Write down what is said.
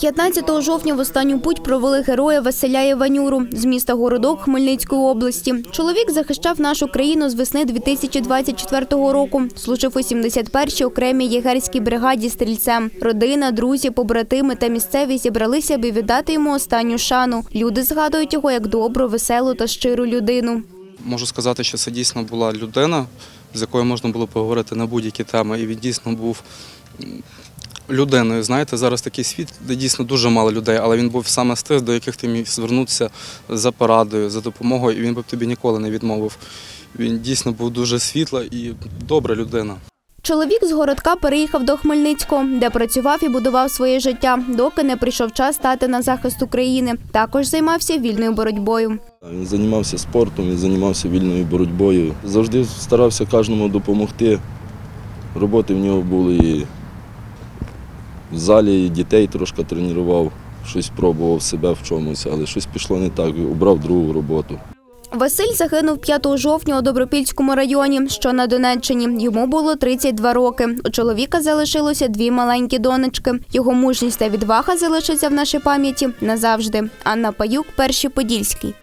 15 жовтня в останню путь провели героя Василя Іванюру з міста Городок Хмельницької області. Чоловік захищав нашу країну з весни 2024 року. Служив у 71-й окремій єгерській бригаді стрільцем. Родина, друзі, побратими та місцеві зібралися, аби віддати йому останню шану. Люди згадують його як добру, веселу та щиру людину. Можу сказати, що це дійсно була людина, з якою можна було поговорити на будь-які теми. І він дійсно був людиною. Знаєте, зараз такий світ, де дійсно дуже мало людей, але він був саме з тих, до яких ти міг звернутися за порадою, за допомогою, і він би тобі ніколи не відмовив. Він дійсно був дуже світла і добра людина. Чоловік з городка переїхав до Хмельницького, де працював і будував своє життя, доки не прийшов час стати на захист України. Також займався вільною боротьбою. Він займався спортом, він займався вільною боротьбою. Завжди старався кожному допомогти. Роботи в нього були і в залі, дітей трошки тренував, щось пробував себе в чомусь, але щось пішло не так, обрав другу роботу. Василь загинув 5 жовтня у Добропільському районі, що на Донеччині. Йому було 32 роки. У чоловіка залишилося дві маленькі донечки. Його мужність та відвага залишаться в нашій пам'яті назавжди. Анна Паюк, перший подільський.